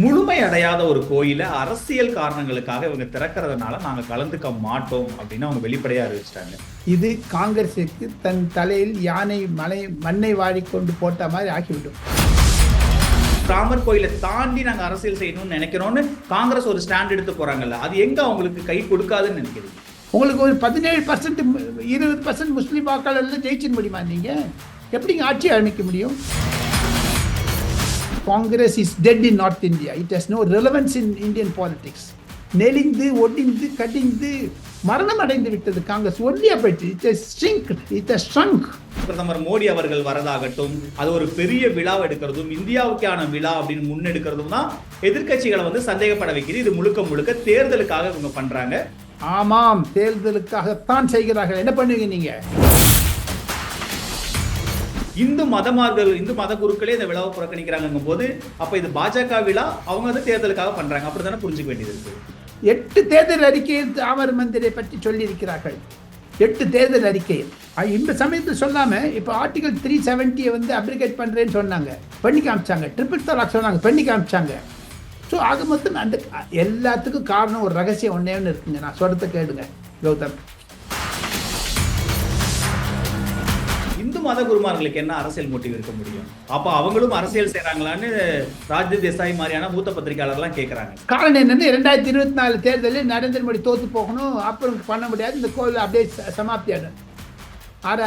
முழுமை அடையாத ஒரு கோயிலை அரசியல் காரணங்களுக்காக இவங்க திறக்கிறதுனால நாங்க கலந்துக்க மாட்டோம் அப்படின்னு அவங்க வெளிப்படையா அறிவிச்சிட்டாங்க. இது காங்கிரஸுக்கு தன் தலையில் யானை மலை மண்ணை வாரிக்கொண்டு போட்ட மாதிரி ஆகிவிடும். ராமர் கோயிலை தாண்டி நாங்க அரசியல் செய்யணும்னு நினைக்கிறோம்னு காங்கிரஸ் ஒரு ஸ்டாண்ட் எடுத்து போறாங்கல்ல அது எங்க அவங்களுக்கு கை கொடுக்காதுன்னு நினைக்கிறீங்க? உங்களுக்கு ஒரு பதினேழு பர்சன்ட் இருபது பர்சன்ட் முஸ்லீம் வாக்காளர்ல ஜெயிச்சிட முடியுமா நீங்க? எப்படிங்க ஆட்சி அமைக்க முடியும்? Congress is dead in north India it has no relevance in Indian politics நெளிந்து ஒடிந்து கடிந்து மரணம் அடைந்து விட்டது. காங்கிரஸ் ஒன்லியா போயிட்டு இட் ஸ்ட்ரிங்க் பிரதமர் மோடி அவர்கள் வரதாகட்டும் அது ஒரு பெரிய விழா எடுக்கிறதும் இந்தியாவுக்கான விழா அப்படின்னு முன்னெடுக்கிறதும் தான் எதிர்க்கட்சிகளை வந்து சந்தேகப்பட வைக்கிறது இது முழுக்க முழுக்க தேர்தலுக்காக இவங்க பண்றாங்க. ஆமாம் தேர்தலுக்காகத்தான் செய்கிறார்கள். என்ன பண்ணுவீங்க நீங்க? இந்து மதமார்கள் இந்து மத குருக்களே இந்த விழாவை புறக்கணிக்கிறாங்கும் போது அப்ப இது பாஜக விழா அவங்க வந்து தேர்தலுக்காக பண்றாங்க. அப்படித்தானே புரிஞ்சுக்க வேண்டியது இருக்கு? எட்டு தேர்தல் அறிக்கையில் ராமர் மந்திரை பற்றி சொல்லியிருக்கிறார்கள். எட்டு தேர்தல் அறிக்கையில் இந்த சமயத்தில் சொல்லாம இப்போ ஆர்டிகல் த்ரீ செவன்ட்டியை வந்து அப்ளிகேட் பண்றேன்னு சொன்னாங்க. பண்ணி காமிச்சாங்க. ட்ரிபிள் தலாக் சொன்னாங்க. பண்ணி காமிச்சாங்க. ஸோ அது மொத்தம் அந்த எல்லாத்துக்கும் காரணம் ஒரு ரகசியம் ஒன்றே ஒன்று இருக்குங்க. நான் சொல்கிறத கேளுங்க கௌதம். மத குருமார்களுக்கு என்ன அரசியல் மோட்டிவ் இருக்க முடியும்? அப்ப அவங்களும் அரசியல் செய்றாங்களான்னு ராஜ்ய தேசாய் மாதிரியான மூத்த பத்திரிகையாளர்லாம் கேக்குறாங்க. காரணம் என்னன்னா இரண்டாயிரத்தி இருபத்தி நாலு தேர்தலில் நரேந்திர மோடி தோத்து போகணும் அப்புறம் பண்ண முடியாது இந்த கோவில் அப்படியே சமாப்தி ஆயிடும். அர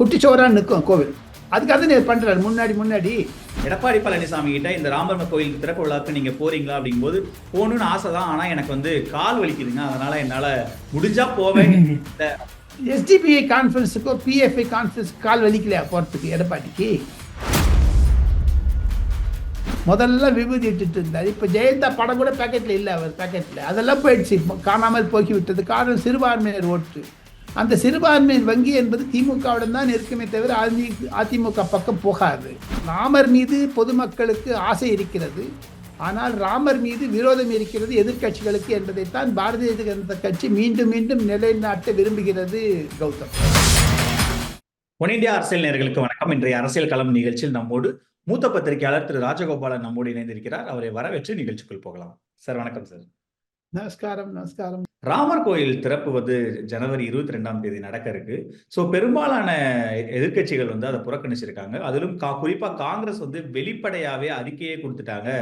குட்டிச்சோராக நிற்கும் கோவில். அதுக்காக இவர் பண்றாரு முன்னாடி முன்னாடி. எடப்பாடி பழனிசாமி கிட்ட இந்த ராமர் கோயில் திறப்பு விழாக்கு நீங்க போறீங்களா அப்படிங்கும்போது போகணும்னு ஆசை தான் ஆனா எனக்கு வந்து கால் வலிக்குதுங்க. அதனால என்னால முடிஞ்சா போவேன். எஸ்டிபிஐ கான்ஃபரன்ஸுக்கோ பிஎஃப்ஐ கான்ஃபரன்ஸ் கால் வலிக்கலையா போகிறதுக்கு எடப்பாடிக்கு முதல்ல விபூதி இட்டுட்டு இருந்தார் இப்போ ஜெயலலிதா படம் கூட பேக்கெட்டில் இல்லை அவர் பேக்கெட்டில் அதெல்லாம் போயிடுச்சு காணாமல் போக்கிவிட்டது காரணம் சிறுபான்மையினர் ஓட்டு அந்த சிறுபான்மையின் வங்கி என்பது திமுகவுடன் தான் இருக்குமே தவிர அதி அதிமுக பக்கம் போகாது ராமர் மீது பொதுமக்களுக்கு ஆசை இருக்கிறது ஆனால் ராமர் மீது விரோதம் இருக்கிறது எதிர்க்கட்சிகளுக்கு என்பதைத்தான் பாரதிய ஜனதா கட்சி மீண்டும் மீண்டும் நிலைநாட்ட விரும்புகிறது கௌதம். ஒன் இந்தியா அரசியல் நேர்களுக்கு வணக்கம். இன்றைய அரசியல் களம் நிகழ்ச்சியில் நம்மோடு மூத்த பத்திரிகையாளர் திரு ராஜகோபாலன் நம்மோடு இணைந்திருக்கிறார். அவரை வரவேற்று நிகழ்ச்சிக்குள் போகலாம். சார் வணக்கம் சார். நமஸ்காரம் நமஸ்காரம். ராமர் கோயில் திறப்பு வந்து ஜனவரி இருபத்தி ரெண்டாம் தேதி நடக்க இருக்கு. ஸோ பெரும்பாலான எதிர்க்கட்சிகள் வந்து அதை புறக்கணிச்சிருக்காங்க. அதிலும் கா குறிப்பா காங்கிரஸ் வந்து வெளிப்படையாவே அறிக்கையே கொடுத்துட்டாங்க.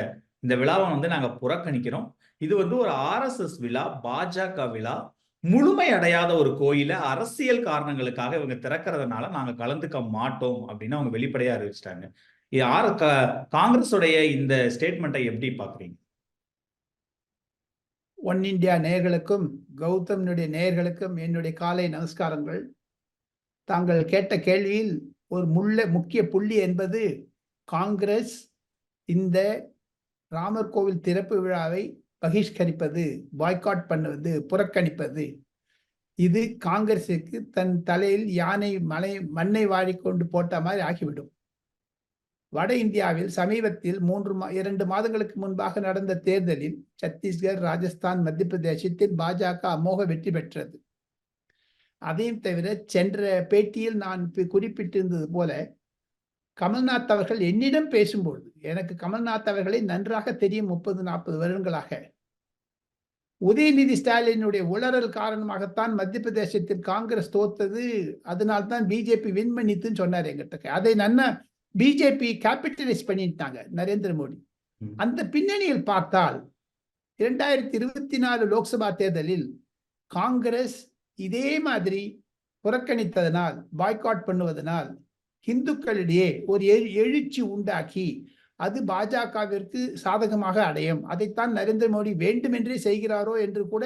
இந்த விழாவை வந்து நாங்க புறக்கணிக்கிறோம். இது வந்து ஒரு ஆர்எஸ்எஸ் விழா பாஜக விழா. முழுமை அடையாத ஒரு கோயில அரசியல் காரணங்களுக்காக இவங்க திறக்கிறதுனால நாங்க கலந்துக்க மாட்டோம் அப்படின்னு அவங்க வெளிப்படையா அறிவிச்சிட்டாங்க. யார் காங்கிரஸுடைய இந்த ஸ்டேட்மெண்ட்டை எப்படி பாக்குறீங்க ஒன் இந்தியா நேயர்களுக்கும் கௌதம்னுடைய நேயர்களுக்கும் என்னுடைய காலை நமஸ்காரங்கள். தாங்கள் கேட்ட கேள்வியில் ஒரு முள்ள முக்கிய புள்ளி என்பது காங்கிரஸ் இந்த ராமர் கோவில் திறப்பு விழாவை பகிஷ்கரிப்பது பாய்காட் பண்ணுவது புறக்கணிப்பது. இது காங்கிரஸுக்கு தன் தலையில் யானை மலை மண்ணை வாடிக்கொண்டு போட்ட மாதிரி ஆகிவிடும். வட இந்தியாவில் சமீபத்தில் மூன்று மா இரண்டு மாதங்களுக்கு முன்பாக நடந்த தேர்தலில் சத்தீஸ்கர் ராஜஸ்தான் மத்திய பிரதேசத்தில் பாஜக அமோக வெற்றி பெற்றது. அதையும் தவிர சென்ற பேட்டியில் நான் குறிப்பிட்டிருந்தது போல கமல்நாத் அவர்கள் என்னிடம் பேசும்போது எனக்கு கமல்நாத் அவர்களை நன்றாக தெரியும் முப்பது நாற்பது வருடங்களாக. உதயநிதி ஸ்டாலினுடைய உளறல் காரணமாகத்தான் மத்திய பிரதேசத்தில் காங்கிரஸ் தோத்தது. அதனால்தான் பிஜேபி வின் பண்ணித்துன்னு சொன்னார் எங்கிட்ட அதை நன்னா பிஜேபி கேபிட்டலைஸ் பண்ணிட்டாங்க நரேந்திர மோடி. அந்த பின்னணியில் பார்த்தால் இரண்டாயிரத்தி இருபத்தி நாலு லோக்சபா தேர்தலில் காங்கிரஸ் இதே மாதிரி புறக்கணித்ததனால் பாய்காட் பண்ணுவதனால் இந்துக்களிடையே ஒரு எழு- எழுச்சி உண்டாக்கி அது பாஜகவிற்கு சாதகமாக அடையும். அதைத்தான் நரேந்திர மோடி வேண்டுமென்றே செய்கிறாரோ என்று கூட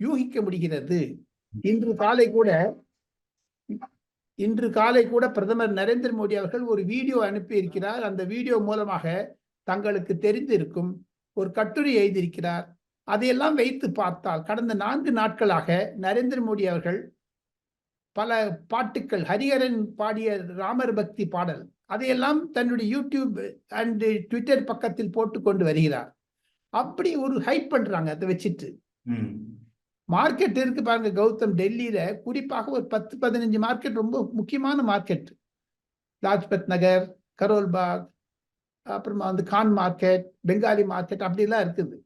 யூகிக்க முடிகிறது. இன்று காலை கூட இன்று காலை கூட பிரதமர் நரேந்திர மோடி அவர்கள் ஒரு வீடியோ அனுப்பி இருக்கிறார் அந்த வீடியோ மூலமாக தங்களுக்கு தெரிந்திருக்கும் ஒரு கட்டுரை எழுதியிருக்கிறார். அதையெல்லாம் வைத்து பார்த்தால் கடந்த நான்கு நாட்களாக நரேந்திர மோடி அவர்கள் பல பாட்டுக்கள் ஹரிஹரன் பாடிய ராமர் பக்தி பாடல் அதையெல்லாம் தன்னுடைய யூடியூப் அண்ட் ட்விட்டர் பக்கத்தில் போட்டு கொண்டு வருகிறார். அப்படி ஒரு ஹைப் பண்றாங்க அதை வச்சுட்டு. மார்க்கெட் இருக்கு பாருங்க கௌதம். டெல்லியில குறிப்பாக ஒரு பத்து பதினஞ்சு மார்க்கெட் ரொம்ப முக்கியமான மார்க்கெட் லாஜ்பத் நகர் கரோல்பாக் அப்புறமா வந்து கான் மார்க்கெட் பெங்காலி மார்க்கெட் அப்படிலாம் இருக்குது.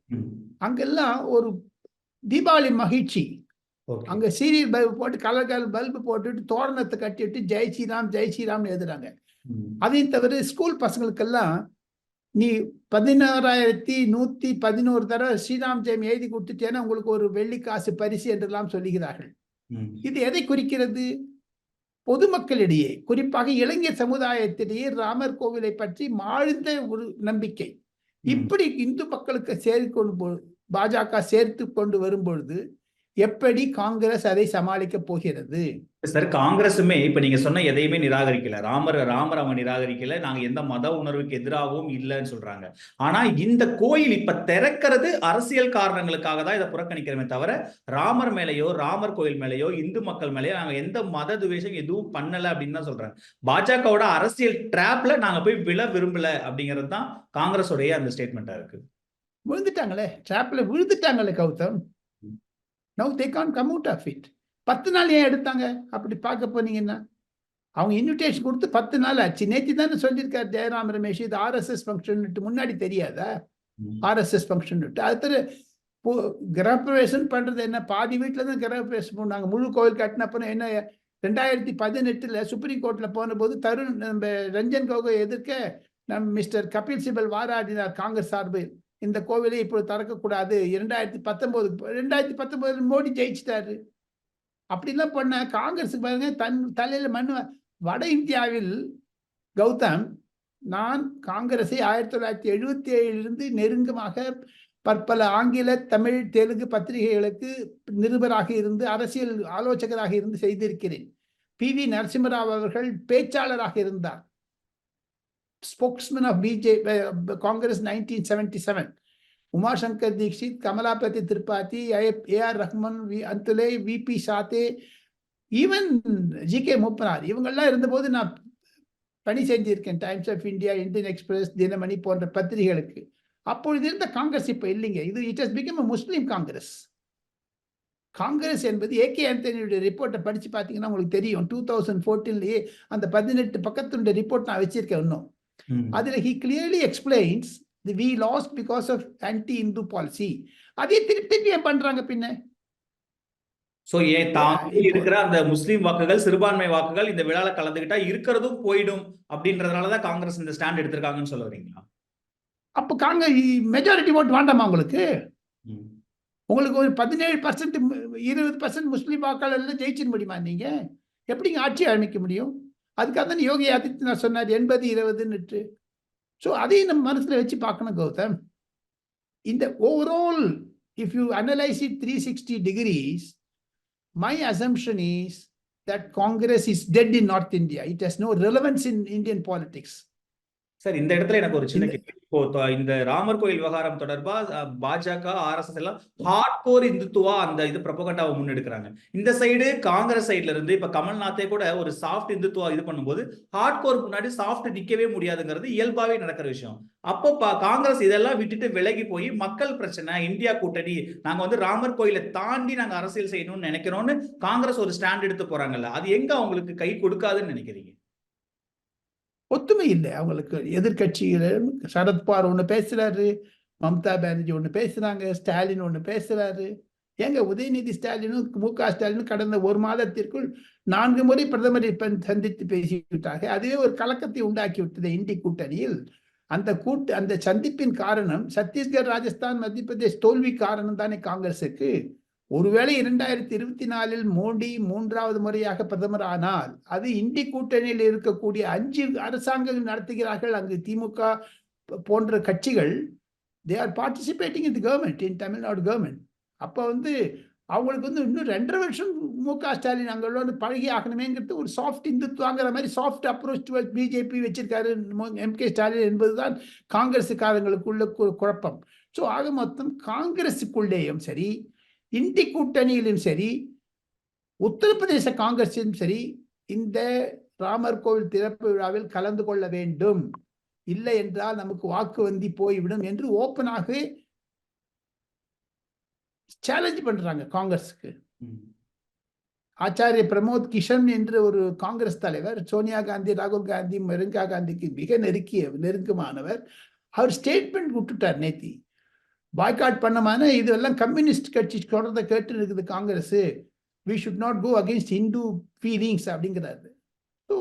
அங்கெல்லாம் ஒரு தீபாவளி மகிழ்ச்சி. அங்க சீரியல் பல்பு போட்டு கலர் கலர் பல்பு போட்டுட்டு தோரணத்தை கட்டிட்டு ஜெய் ஸ்ரீராம் ஜெய் ஸ்ரீராம்னு எழுதுறாங்க. அதையும் தவிர ஸ்கூல் பசங்களுக்கெல்லாம் நீ பதினாறாயிரத்தி நூத்தி பதினோரு தடவை ஸ்ரீராம் ஜெயம் எழுதி கொடுத்துட்டேன்னா உங்களுக்கு ஒரு வெள்ளி காசு பரிசு என்றெல்லாம் சொல்லுகிறார்கள். இது எதை குறிக்கிறது பொதுமக்களிடையே குறிப்பாக இளைஞர் சமுதாயத்திடையே ராமர் கோவிலை பற்றி மாழ்ந்த ஒரு நம்பிக்கை. இப்படி இந்து மக்களுக்கு சேர்த்து கொண்டு போ பாஜக சேர்த்து கொண்டு வரும்பொழுது எப்படி காங்கிரஸ் அதை சமாளிக்க போகிறது? சார் காங்கிரசுமே இப்ப நீங்க சொன்ன எதையுமே நிராகரிக்கல. ராமர் ராமர் அவங்க நிராகரிக்கல. நாங்க எந்த மத உணர்வுக்கு எதிராகவும் இல்லைன்னு சொல்றாங்க. ஆனா இந்த கோயில் இப்ப திறக்கிறது அரசியல் காரணங்களுக்காக தான் இதை புறக்கணிக்கிறோமே தவிர ராமர் மேலேயோ ராமர் கோயில் மேலேயோ இந்து மக்கள் மேலேயோ நாங்க எந்த மத துவேஷம் எதுவும் பண்ணல அப்படின்னு தான் சொல்றாங்க. பாஜகவோட அரசியல் டிராப்ல நாங்க போய் விழ விரும்பல அப்படிங்கிறது தான் காங்கிரஸோடைய அந்த ஸ்டேட்மெண்டா இருக்கு. விழுந்துட்டாங்களே? ட்ராப்ல விழுந்துட்டாங்களே Gautham? Now they can come out of it பத்து நாள் ஏன் எடுத்தாங்க? அப்படி பார்க்க போனீங்கன்னா அவங்க இன்விடேஷன் கொடுத்து பத்து நாள் ஆச்சு. நேற்று தானே சொல்லியிருக்காரு ஜெயராம் ரமேஷ் இது ஆர்எஸ்எஸ் ஃபங்க்ஷன் முன்னாடி தெரியாதா. ஆர்எஸ்எஸ் ஃபங்க்ஷன் அடுத்தது கிரகப்பிரவேசம் பண்றது என்ன? பாதி வீட்டில் தான் கிரகப்பிரவேசம் பண்ணாங்க முழு கோவில் கட்டின அப்புறம் என்ன ரெண்டாயிரத்தி பதினெட்டுல சுப்ரீம் கோர்ட்ல போன போது தருண் நம்ம ரஞ்சன் கோகோய் எதிர்க்க நம் மிஸ்டர் கபில் சிபல் வாராடினார் காங்கிரஸ் சார்பில். இந்த கோவிலை இப்போது திறக்கக்கூடாது. இரண்டாயிரத்தி பத்தொம்போது ரெண்டாயிரத்தி பத்தொன்பதுல மோடி ஜெயிச்சிட்டாரு. அப்படிலாம் பண்ண காங்கிரஸுக்கு பாருங்க தன் தலையில் மண் வட இந்தியாவில் கௌதம் நான் காங்கிரஸை ஆயிரத்தி தொள்ளாயிரத்தி எழுபத்தி ஏழிலிருந்து நெருங்கமாக பற்பல ஆங்கில தமிழ் தெலுங்கு பத்திரிகைகளுக்கு நிருபராக இருந்து அரசியல் ஆலோசகராக இருந்து செய்திருக்கிறேன். பி. வி. நரசிம்மராவ் அவர்கள் பேச்சாளராக இருந்தார். Spokesman of PJ Congress nineteen seventy seven Umashankar Dikshit Kamalapati Tripathi A R Rahman V Antulay V P Sathe even G K Moopanar இவங்கெல்லாம் இருந்தபோது நான் பணி செஞ்சிருக்கேன். Times of India Indian Express Dinamani போன்ற பத்திரிகைகளுக்கு. அப்பொழுது இருந்த காங்கிரஸ் இப்போ இல்லைங்க. இது it has become a Muslim Congress Congress என்பது ஏகே ஆண்டனியுடைய ரிப்போர்ட்டை படித்து பார்த்தீங்கன்னா உங்களுக்கு தெரியும். டூ தௌசண்ட் ஃபோர்டீன்லேயே அந்த பதினெட்டு பக்கத்துடைய ரிப்போர்ட் நான் வச்சிருக்கேன் இன்னும். அதுல he clearly explains we lost because of anti Hindu policy அதே திருப்பி திருப்பி ஏன் பண்றாங்க பின்ன? சோ ஏன் இப்போ- இருக்கிற அந்த முஸ்லீம் வாக்குகள் சிறுபான்மை வாக்குகள் இந்த விழால கலந்துக்கிட்டா இருக்கிறதும் போயிடும் அப்படின்றதுனாலதான் காங்கிரஸ் இந்த ஸ்டாண்ட் எடுத்திருக்காங்கன்னு சொல்ல வரீங்களா? அப்போ காங்க மெஜாரிட்டி ஓட் வேண்டாமா உங்களுக்கு. உங்களுக்கு ஒரு பதினேழு பர்சன்ட் இருபது பர்சன்ட் முஸ்லீம் வாக்காளர்ல ஜெயிச்சிட முடியுமா நீங்க? எப்படிங்க ஆட்சி அமைக்க முடியும்? அதுக்காக தான் யோகி ஆதித்யநாத் சொன்னார் எண்பது இருபதுன்னுட்டு ஸோ அதையும் நம்ம மனசுல வச்சு பார்க்கணும் கௌதம். இந்த overall if you analyse it three sixty degrees my assumption is that Congress is dead in north India it has no relevance in Indian politics sir இந்த இடத்துல எனக்கு ஒரு சின்ன கேள்வி. இப்போ இந்த ராமர் கோயில் விவகாரம் தொடர்பா பாஜக ஆர்எஸ்எஸ் எல்லாம் ஹார்ட் கோர் இந்துத்துவா அந்த இது பிரபகண்டாவை முன்னெடுக்கிறாங்க. இந்த சைடு காங்கிரஸ் சைட்ல இருந்து இப்ப கமல்நாத்தே கூட ஒரு சாஃப்ட் இந்துத்துவா இது பண்ணும்போது ஹார்ட் கோர் முன்னாடி சாஃப்ட் நிக்கவே முடியாதுங்கிறது இயல்பாவே நடக்கிற விஷயம். அப்போ பா- காங்கிரஸ் இதெல்லாம் விட்டுட்டு விலகி போய் மக்கள் பிரச்சனை இந்தியா கூட்டணி நாங்க வந்து ராமர் கோயிலை தாண்டி நாங்க அரசியல் செய்யணும்னு நினைக்கிறோம்னு காங்கிரஸ் ஒரு ஸ்டாண்ட் எடுத்து போறாங்கல்ல அது எங்க அவங்களுக்கு கை கொடுக்காதுன்னு நினைக்கிறீங்க? ஒத்துமை இல்லை அவங்களுக்கு. எதிர்கட்சிகள் சரத்பார் ஒன்று பேசுறாரு மம்தா பானர்ஜி ஒன்று பேசுறாங்க ஸ்டாலின் ஒன்று பேசுறாரு. ஏங்க உதயநிதி ஸ்டாலினும் மு க ஸ்டாலினும் கடந்த ஒரு மாதத்திற்குள் நான்கு முறை பிரதமரை சந்தித்து பேசிவிட்டார்கள். அதுவே ஒரு கலக்கத்தை உண்டாக்கி விட்டது இந்தி கூட்டணியில். அந்த கூட்டு அந்த சந்திப்பின் காரணம் சத்தீஸ்கர் ராஜஸ்தான் மத்திய பிரதேஷ் தோல்வி காரணம் தானே காங்கிரஸுக்கு ஒருவேளை இரண்டாயிரத்தி இருபத்தி நாலில் மோடி மூன்றாவது முறையாக பிரதமர் ஆனால் அது இந்தி கூட்டணியில் இருக்கக்கூடிய அஞ்சு அரசாங்கங்கள் நடத்துகிறார்கள். அங்கு திமுக போன்ற கட்சிகள் they are participating in the government in Tamil Nadu government அப்போ வந்து அவங்களுக்கு வந்து இன்னும் ரெண்டரை வருஷம் மு க ஸ்டாலின் அங்களோட பழகி ஆகணுமேங்கிறது ஒரு சாஃப்ட் இந்துத்துவாங்கிற மாதிரி சாஃப்ட் அப்ரோச் டு பிஜேபி வச்சிருக்காரு எம் கே ஸ்டாலின் என்பதுதான் காங்கிரஸுக்காரங்களுக்குள்ள கு- குழப்பம். ஸோ ஆக மொத்தம் காங்கிரஸுக்குள்ளேயும் சரி இந்தி கூட்டணியிலும் சரி உத்தரப்பிரதேச காங்கிரஸிலும் சரி இந்த ராமர் கோவில் திறப்பு விழாவில் கலந்து கொள்ள வேண்டும். இல்லை என்றால் நமக்கு வாக்கு வந்தி போய்விடும் என்று ஓப்பனாக சேலஞ்ச் பண்றாங்க காங்கிரஸுக்கு. ஆச்சாரிய பிரமோத் கிஷன் என்ற ஒரு காங்கிரஸ் தலைவர் சோனியா காந்தி ராகுல் காந்தி பிரியங்கா காந்திக்கு மிக நெருக்கிய நெருக்கமானவர். அவர் ஸ்டேட்மெண்ட் விட்டுட்டார் நேத்தி. பாய்காட் பண்ணமான இதெல்லாம் கம்யூனிஸ்ட் கட்சி சொல்றதை கேட்டு இருக்குது Congress. We should not go against Hindu feelings அப்படிங்கிறாரு. ஸோ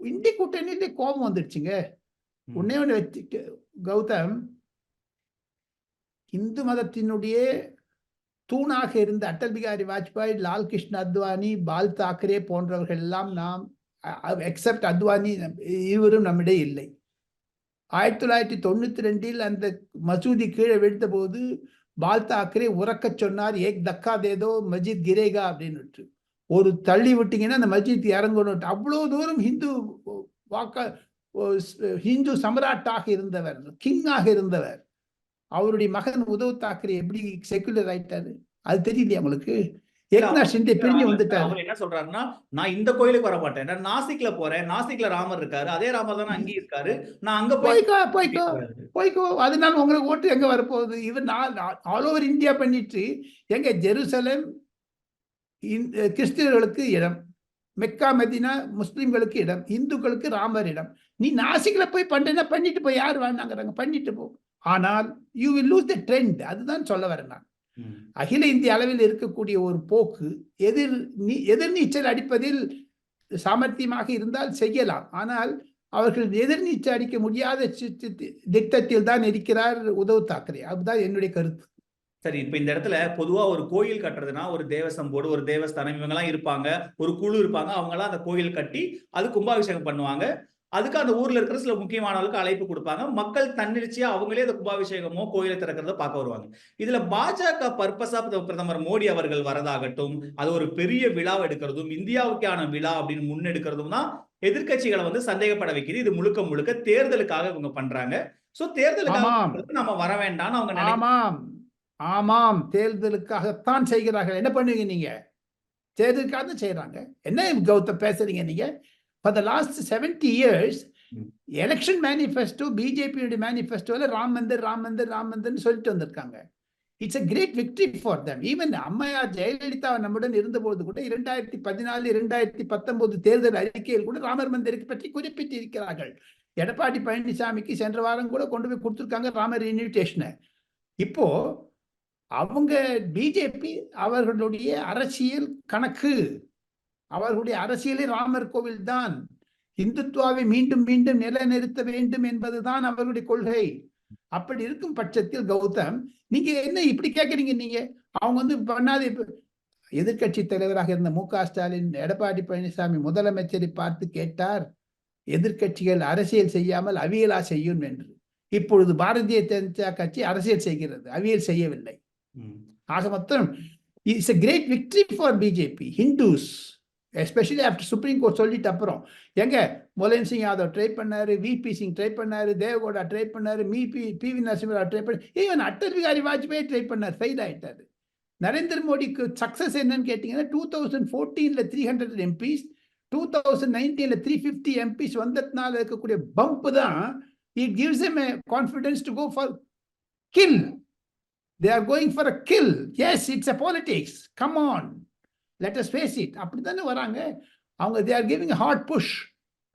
இந்திய கூட்டணியிலே கோபம் வந்துடுச்சுங்க. உன்னே ஒன்று வச்சு கௌதம் இந்து மதத்தினுடைய தூணாக இருந்த அடல் பிகாரி வாஜ்பாய் லால் கிருஷ்ண அத்வானி பால் தாக்கரே போன்றவர்கள் எல்லாம் நாம் எக்ஸப்ட் அத்வானி இருவரும் நம்மிடையே இல்லை. ஆயிரத்தி தொள்ளாயிரத்தி தொண்ணூற்றி ரெண்டில் அந்த மசூதி கீழே வெடித்தபோது போது பால் தாக்கரே உறக்க சொன்னார் ஏக் தக்கா தேதோ மஜித் கிரேகா அப்படின்னு ஒரு தள்ளி விட்டீங்கன்னா அந்த மஜித் இறங்கணும் அவ்வளோ தூரம் ஹிந்து வாக்க ஹிந்து சம்ராட்டாக இருந்தவர் கிங்காக இருந்தவர். அவருடைய மகன் உதவ் தாக்கரே எப்படி செக்குலர் ஆயிட்டாரு? அது தெரியலையா உங்களுக்கு? ஏக்நாத் ஷிண்டே பிரிஞ்சு வந்துட்டாரு. அவர் என்ன சொல்றாருன்னா நான் இந்த கோயிலுக்கு வர மாட்டேன். நான் நாசிக்ல போறேன். நாசிக்ல ராமர் இருக்காரு. அதே ராமர் தானே அங்கேயும் இருக்காரு. நான் அங்க போய் போய்க்கோ போய்க்கோ போய்க்கோ. அதனால உங்களுக்கு ஓட்டு எங்க வரப்போகுது? இவர் ஆல் ஓவர் இந்தியா பண்ணிட்டு எங்க ஜெருசலம் கிறிஸ்தவர்களுக்கு இடம் மெக்கா மதினா முஸ்லிம்களுக்கு இடம் இந்துக்களுக்கு ராமர் இடம். நீ நாசிக்ல போய் பண்றேன்னா பண்ணிட்டு போய் யார் வேணாங்கிறாங்க. பண்ணிட்டு போ. ஆனால் you will lose the trend அதுதான் சொல்ல வரேன் நான். அகில இந்திய அளவில் இருக்கக்கூடிய ஒரு போக்கு எதிர் நீ எதிர்நீச்சல் அடிப்பதில் சாமர்த்தியமாக இருந்தால் செய்யலாம். ஆனால் அவர்கள் எதிர்நீச்சல் அடிக்க முடியாத திட்டத்தில் தான் இருக்கிறார் உத்தவ் தாக்கரே. அதுதான் என்னுடைய கருத்து. சரி இப்ப இந்த இடத்துல பொதுவா ஒரு கோயில் கட்டுறதுன்னா ஒரு தேவசம் போர்டு ஒரு தேவஸ்தானம் இவங்க எல்லாம் இருப்பாங்க ஒரு குழு இருப்பாங்க அவங்க எல்லாம் அந்த கோயில் கட்டி அது கும்பாபிஷேகம் பண்ணுவாங்க. அதுக்கு அந்த ஊர்ல இருக்கிற சில முக்கியமானவர்களுக்கு அழைப்பு கொடுப்பாங்க. மக்கள் தன்னிச்சையா அவங்களே அந்த கும்பாபிஷேகமோ கோயிலை திறக்கிறத பார்க்க வருவாங்க. இதுல பாஜக பர்பஸா பிரதமர் மோடி அவர்கள் வரதாகட்டும் அது ஒரு பெரிய விழா எடுக்கிறதும் இந்தியாவுக்கான விழா அப்படின்னு முன்னெடுக்கிறதும் தான் எதிர்க்கட்சிகளை வந்து சந்தேகப்பட வைக்குது. இது முழுக்க முழுக்க தேர்தலுக்காக இவங்க பண்றாங்க. சோ தேர்தலுக்காக நம்ம வர வேண்டாம்னு அவங்க ஆமாம். ஆமாம். தேர்தலுக்காகத்தான் செய்கிறார்கள். என்ன பண்ணுவீங்க நீங்க? தேர்தலுக்காக தான் செய்யறாங்க என்ன கௌதம் பேசுறீங்க நீங்க? For the last seventy years. Election manifesto பிஜேபியோட மேனிஃபெஸ்டோல ராம் மந்திர் ராம் மந்திர் ராம் மந்திர்னு சொல்லிட்டு வந்திருக்காங்க. It's a great victory for them. Even அம்மையார் ஜெயலலிதா நம்முடன் இருந்தபோது கூட இரண்டாயிரத்தி பதினாலு இரண்டாயிரத்தி பத்தொன்பது தேர்தல் அறிக்கையில் கூட ராமர் மந்திருக்கு பற்றி குறிப்பிட்டு இருக்கிறார்கள் எடப்பாடி பழனிசாமிக்கு சென்ற வாரம் கூட கொண்டு போய் கொடுத்துருக்காங்க ராமர் இன்விடேஷனை இப்போ அவங்க பிஜேபி அவர்களுடைய அரசியல் கணக்கு அவர்களுடைய அரசியலே ராமர் கோவில் தான் இந்துத்துவாவை மீண்டும் மீண்டும் நிலைநிறுத்த வேண்டும் என்பதுதான் அவர்களுடைய கொள்கை. அப்படி இருக்கும் பட்சத்தில் கௌதம் நீங்க என்ன இப்படி கேக்குறீங்க நீங்க? அவங்க வந்து பண்ணாத இப்ப எதிர்க்கட்சி தலைவராக இருந்த மு க ஸ்டாலின் எடப்பாடி பழனிசாமி முதலமைச்சரை பார்த்து கேட்டார் எதிர்க்கட்சிகள் அரசியல் செய்யாமல் அவியலா செய்யும் என்று. இப்பொழுது பாரதிய ஜனதா கட்சி அரசியல் செய்கிறது அவியல் செய்யவில்லை. ஆக மொத்தம் it's a great victory for BJP Hindus especially after supreme court சொல்லிட்டு அப்புறம். எங்க? முலாயம் சிங் யாதவ் ட்ரை பண்ணாரு விபி சிங் ட்ரை பண்ணார் தேவகோடா ட்ரை பண்ணாரு me be V Narasimha Rao try பண்ணார் ஈவன் அட்டல் பிகாரி வாஜ்பாய் ட்ரை பண்ணார் ஃபெயில் ஆகிட்டார் நரேந்திர மோடிக்கு சக்ஸஸ் என்னன்னு கேட்டிங்கன்னா டூ தௌசண்ட் ஃபோர்டீனில் three hundred MPs two thousand நைன்டீனில் த்ரீ ஃபிஃப்டி எம்பிஸ் வந்ததுனால இருக்கக்கூடிய பம்ப் தான் it gives M confidence to go for kill they are going for a kill S it's a a come on on let us face it. அப்படித்தானே வராங்க? அவங்க are giving a hard push.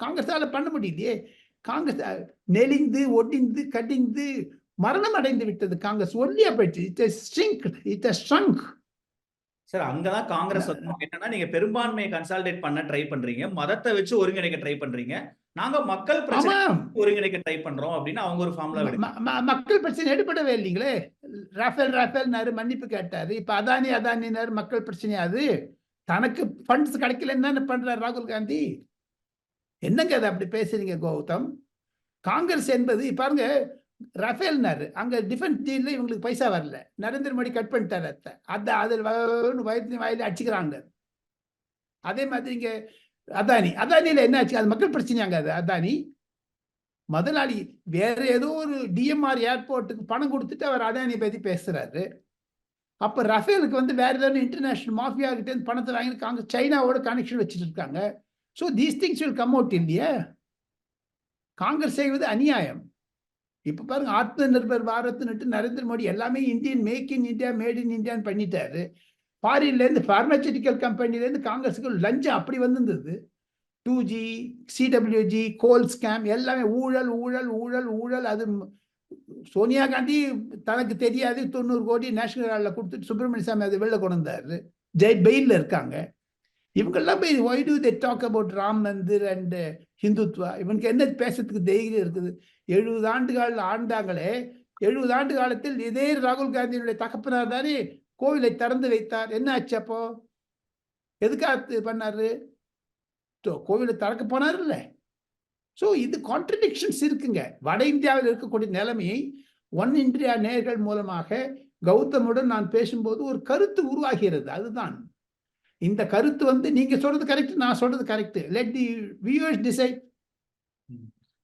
காங்கிரஸால பண்ண முடியலையே. காங்கிரஸ் அஹ், நெளிந்து ஒடிந்து கடிந்து மரணம் அடைந்து விட்டது காங்கிரஸ். ஒல்லியா போயிடுச்சு. It string it strong sir அங்கதான் காங்கிரஸ் என்னன்னா நீங்க பெரும்பான்மையை கன்சால்டேட் பண்ண ட்ரை பண்றீங்க. மதத்தை வச்சு ஒருங்கிணைக்க ட்ரை பண்றீங்க. நாங்க மக்கள் பிரச்சனை ஒருங்கிணைக்க ட்ரை பண்றோம் அப்படின்னு அவங்க ஒரு ஃபார்முலா மக்கள் பிரச்சனை எடுபடவே இல்லைங்களே ராஃபேல் ராஃபேல்னாரு மன்னிப்பு கேட்டாரு இப்ப அதானி அதானினாரு மக்கள் பிரச்சனையா அது தனக்கு ஃபண்ட்ஸ் கிடைக்கலன்னு தானே பண்றாரு ராகுல் காந்தி என்னங்க அது அப்படி பேசுறீங்க கௌதம் காங்கிரஸ் என்பது பாருங்க ரஃபேல்னாரு அங்க டிஃபென்ஸ் டீல்ல இவங்களுக்கு பைசா வரல நரேந்திர மோடி கட் பண்ணிட்டாரு அத அத அதில் வயிற்று வாயில அடிச்சுக்கிறாங்க அதே மாதிரி இங்க அதானி அதானியில் என்ன ஆச்சு? அது மக்கள் பிரச்சனையாங்க அது அதானி. முதலாளி வேற ஏதோ ஒரு டிஎம்ஆர் ஏர்போர்ட்டுக்கு பணம் கொடுத்துட்டு அவர் அதானியை பற்றி பேசுறாரு. அப்போ ரஃபேலுக்கு வந்து வேற ஏதாவது இன்டர்நேஷனல் மாஃபியா கிட்டேருந்து பணத்தை வாங்கியிருக்காங்க. சைனாவோட கனெக்ஷன் வச்சுட்டு இருக்காங்க. So these things will come out இல்லையா காங்கிரஸ் செய்வது அநியாயம். இப்ப பாருங்க ஆத்ம நிர்பர் பாரத்னுட்டு நரேந்திர மோடி எல்லாமே Indian make in India made in இந்தியான்னு பண்ணிட்டாரு. ஃபாரின்லேருந்து ஃபார்மசூட்டிக்கல் கம்பெனிலேருந்து காங்கிரஸுக்கு லஞ்சம் அப்படி வந்திருந்தது. Two G CWG coal scam எல்லாமே ஊழல் ஊழல் ஊழல் ஊழல். அது சோனியா காந்தி தனக்கு தெரியாது தொண்ணூறு கோடி நேஷனல் ஹாலில் கொடுத்துட்டு சுப்பிரமணிய சாமி அதை வெளில கொண்டு வந்தாரு. ஜெய் பெயிலில் இருக்காங்க. இவங்கெல்லாம் போய் why do they talk about Ram mandir and Hindutva இவனுக்கு என்ன பேசுறதுக்கு தைரியம் இருக்குது? எழுபது ஆண்டுகள் ஆண்டாங்களே. எழுபது ஆண்டு காலத்தில் இதே ராகுல் காந்தியினுடைய தகப்பனார் தானே? கோவிலை திறந்து வைத்தார். என்ன ஆச்சு அப்போ? எதுக்காக இது பண்ணாரு? கோவிலை திறக்க போனார் இல்லை ஸோ இது கான்ட்ரடிக்ஷன்ஸ் இருக்குங்க. வட இந்தியாவில் இருக்கக்கூடிய நிலைமையை ஒன் இந்தியா நேர்கள் மூலமாக கௌதமுடன் நான் பேசும்போது ஒரு கருத்து உருவாகிறது. அதுதான். இந்த கருத்து வந்து நீங்க சொல்றது கரெக்ட் நான் சொல்றது correct let the viewers decide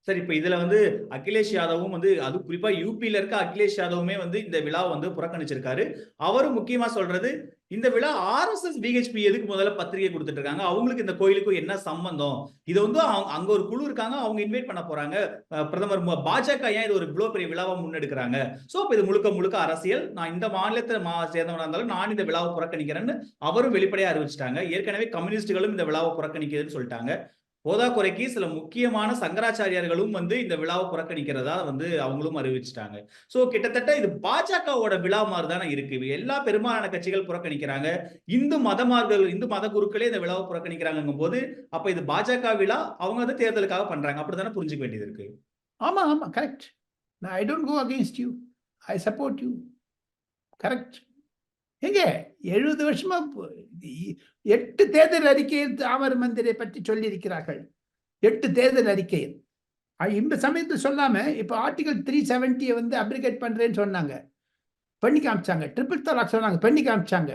sir இப்போ இதில் வந்து அகிலேஷ் யாதவும் வந்து அது குறிப்பாக யூபியில் இருக்க அகிலேஷ் யாதவுமே வந்து இந்த விழாவை வந்து புறக்கணிச்சிருக்காரு. அவரும் முக்கியமாக சொல்றது இந்த விழா ஆர்எஸ்எஸ் பிஹெச்பி எதுக்கு முதல்ல பத்திரிகை கொடுத்துட்டு இருக்காங்க? அவங்களுக்கு இந்த கோயிலுக்கும் என்ன சம்பந்தம்? இது வந்து அவங்க- அங்க ஒரு குழு இருக்காங்க அவங்க இன்வைட் பண்ண போறாங்க. பிரதமர் பாஜக ஏன் இது ஒரு இவ்வளோ பெரிய விழாவை முன்னெடுக்கிறாங்க? ஸோ இப்போ இது முழுக்க முழுக்க அரசியல். நான் இந்த மாநிலத்தை மா சேர்ந்தவனா இருந்தாலும் நான் இந்த விழாவை புறக்கணிக்கிறேன்னு அவரும் வெளிப்படையா அறிவிச்சிட்டாங்க. ஏற்கனவே கம்யூனிஸ்டுகளும் இந்த விழாவை புறக்கணிக்கிறதுன்னு சொல்லிட்டாங்க. போதாக்குறைக்கு சில முக்கியமான சங்கராச்சாரியார்களும் வந்து இந்த விழாவை புறக்கணிக்கிறதா வந்து அவங்களும் அறிவிச்சிட்டாங்க. ஸோ கிட்டத்தட்ட இது பாஜகவோட விழா மாதிரி தானே இருக்கு எல்லா பெரும்பாலான கட்சிகள் புறக்கணிக்கிறாங்க. இந்து மதமார்கள் இந்து மத குருக்களே இந்த விழாவை புறக்கணிக்கிறாங்கும் போது அப்ப இது பாஜக விழா அவங்க வந்து தேர்தலுக்காக பண்றாங்க. அப்படித்தானே புரிஞ்சுக்க வேண்டியது இருக்கு? ஆமா ஆமா கரெக்ட் நான் I don't go against you I support you correct எங்க? எழுபது வருஷமா எட்டு தேர்தல் அறிக்கையில் தாமர மந்திரை பற்றி சொல்லியிருக்கிறார்கள். எட்டு தேர்தல் அறிக்கையில். இந்த சமயத்தில் சொல்லாம இப்ப ஆர்டிகல் த்ரீ செவன்ட்டியை வந்து அப்ரிகேட் பண்றேன்னு சொன்னாங்க. பண்ணி காமிச்சாங்க. ட்ரிபிள் தலாக் சொன்னாங்க. பண்ணி காமிச்சாங்க.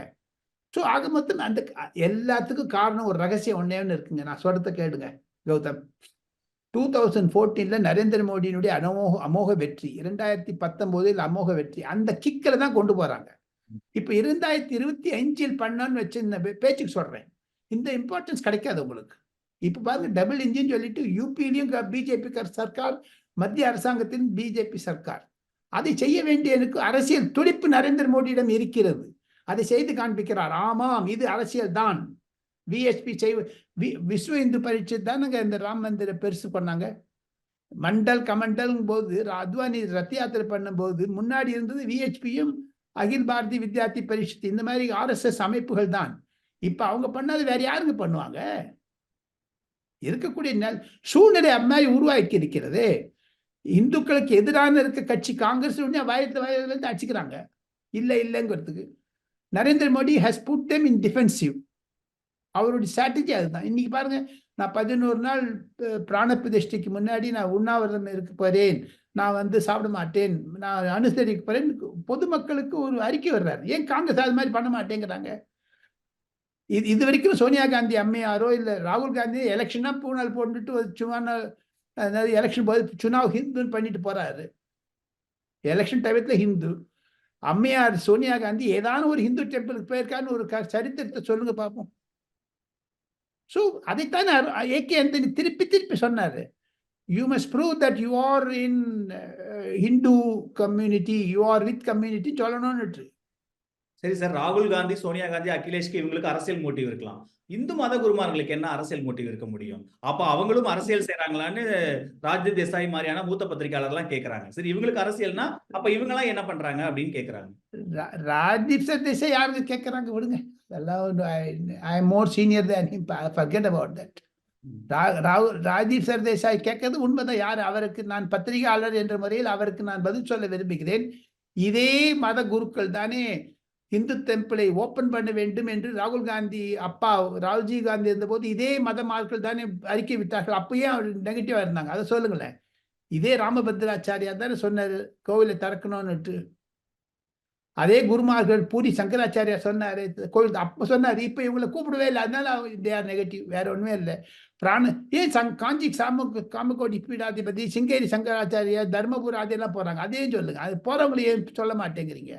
ஸோ ஆக மொத்தம் அந்த எல்லாத்துக்கும் காரணம் ஒரு ரகசியம் ஒன்னே ஒன்று இருக்குங்க. நான் சொல்றத கேளுங்க கௌதம். டூ தௌசண்ட் ஃபோர்டீனில் நரேந்திர மோடியினுடைய அமோக அமோக வெற்றி இரண்டாயிரத்தி பத்தொம்போதில் அமோக வெற்றி அந்த கிக்கில் தான் கொண்டு போகிறாங்க இப்போ இரண்டாயிரத்தி இருபத்தி அஞ்சில் பண்ணோன்னு வச்சு இந்த பே- பேச்சுக்கு சொல்கிறேன் இந்த இம்பார்ட்டன்ஸ் கிடைக்காது உங்களுக்கு. இப்போ பாருங்க டபுள் இன்ஜின் சொல்லிட்டு யூபியிலையும் பிஜேபி சர்க்கார் மத்திய அரசாங்கத்தின் பிஜேபி சர்க்கார். அதை செய்ய வேண்டிய எனக்கு அரசியல் துடிப்பு நரேந்திர மோடியிடம் இருக்கிறது. அதை செய்து காண்பிக்கிறார். ஆமாம் இது அரசியல் தான். விஎஸ்பி செய்வ வி- விஸ்வ இந்து பரீட்சை தானங்க இந்த ராம் மந்திர பெருசு பண்ணாங்க. மண்டல் கமண்டல் போது அத்வானி ரத்த யாத்திரை பண்ணும்போது முன்னாடி இருந்தது விஹெச்பியும் அகில் பாரதி வித்யார்த்தி பரிஷத் இந்த மாதிரி ஆர்எஸ்எஸ் அமைப்புகள் தான். இப்போ அவங்க பண்ணாது வேற யாருங்க பண்ணுவாங்க? இருக்கக்கூடிய நெல்- சூழ்நிலை அம்மாரி உருவாக்கி இருக்கிறது. இந்துக்களுக்கு எதிரான இருக்க கட்சி காங்கிரஸ் உடனே வயது வயதுலேருந்து அடிச்சுக்கிறாங்க. இல்லை இல்லைங்கிறதுக்கு. Narendra Modi has put them in defensive அவருடைய ஸ்ட்ராட்டஜி அதுதான். இன்னைக்கு பாருங்க நான் பதினோரு நாள் அஹ், பிராண பிரதிஷ்டைக்கு முன்னாடி நான் உண்ணாவிரதம் இருக்க போறேன். நான் வந்து சாப்பிட மாட்டேன். நான் அனுசரிக்க போறேன். பொதுமக்களுக்கு ஒரு அறிக்கை வர்றாரு. ஏன் காங்கிரஸ் அது மாதிரி பண்ண மாட்டேங்கிறாங்க? இது இது வரைக்கும் சோனியா காந்தி அம்மையாரோ இல்லை ராகுல் காந்தி எலெக்ஷனாக பூனால் போட்டுட்டு ஒரு சும்மா அதாவது எலெக்ஷன் போது சுனாவ் ஹிந்துன்னு பண்ணிட்டு போறாரு. எலெக்ஷன் டைமத்துல ஹிந்து. அம்மையார் சோனியா காந்தி ஏதான ஒரு ஹிந்து டெம்பிளுக்கு போயிருக்கான்னு ஒரு க- சரித்திரத்தை சொல்லுங்க பார்ப்போம் ஸோ அதைத்தான் ஏகே ஆண்டனி திருப்பி திருப்பி சொன்னாரு. You must prove that you are in Hindu community you are with community சொல்லணும்னு சரி சார் ராகுல் காந்தி சோனியா காந்தி அகிலேஷ்க்கு இவங்களுக்கு அரசியல் மோட்டிவ் இருக்கலாம். இந்து மத குருமார்களுக்கு என்ன அரசியல் மோட்டிவ் இருக்க முடியும்? அப்ப அவங்களும் அரசியல் செய்றாங்களான்னு ராஜ்தீப் தேசாய் மாதிரியான மூத்த பத்திரிகையாளர்லாம் கேக்குறாங்க. சரி இவங்களுக்கு அரசியல்னா அப்ப இவங்கெல்லாம் என்ன பண்றாங்க அப்படின்னு கேக்குறாங்க. ராஜ்தீப் சர்தேசை யாருக்கு கேட்குறாங்க விடுங்க. அதெல்லாம் I am more senior than forget about that ராகுல் ராஜீவ் சர்தேசாய் கேட்கறது உண்மைதான். யார் அவருக்கு நான் பத்திரிகையாளர் என்ற முறையில் அவருக்கு நான் பதில் சொல்ல விரும்புகிறேன். இதே மத குருக்கள் தானே இந்து டெம்பிளை ஓபன் பண்ண வேண்டும் என்று ராகுல் காந்தி அப்பா ராஜீவ் காந்தி இருந்தபோது இதே மத மார்கள் தானே அறிக்கை விட்டார்கள். அப்பயே அவர் நெகட்டிவா இருந்தாங்க. அதை சொல்லுங்களேன். இதே ராமபத்ராச்சாரியா தானே சொன்னார் கோவிலை திறக்கணும்னுட்டு. அதே குருமார்கள் பூரி சங்கராச்சாரியா சொன்னாரு கோவில் அப்ப சொன்னாரு இப்ப இவங்களை கூப்பிடவே இல்லை. அதனால தே ஆர் நெகட்டிவ் வேற ஒண்ணுமே இல்லை. பிராண ஏன் சங் காஞ்சி சாம காமகோடி பீடாதிபதி சிங்கேரி சங்கராச்சாரியா தர்மபுர அதெல்லாம் போறாங்க. அதையும் சொல்லுங்க. அது போறவங்களை ஏன் சொல்ல மாட்டேங்கிறீங்க?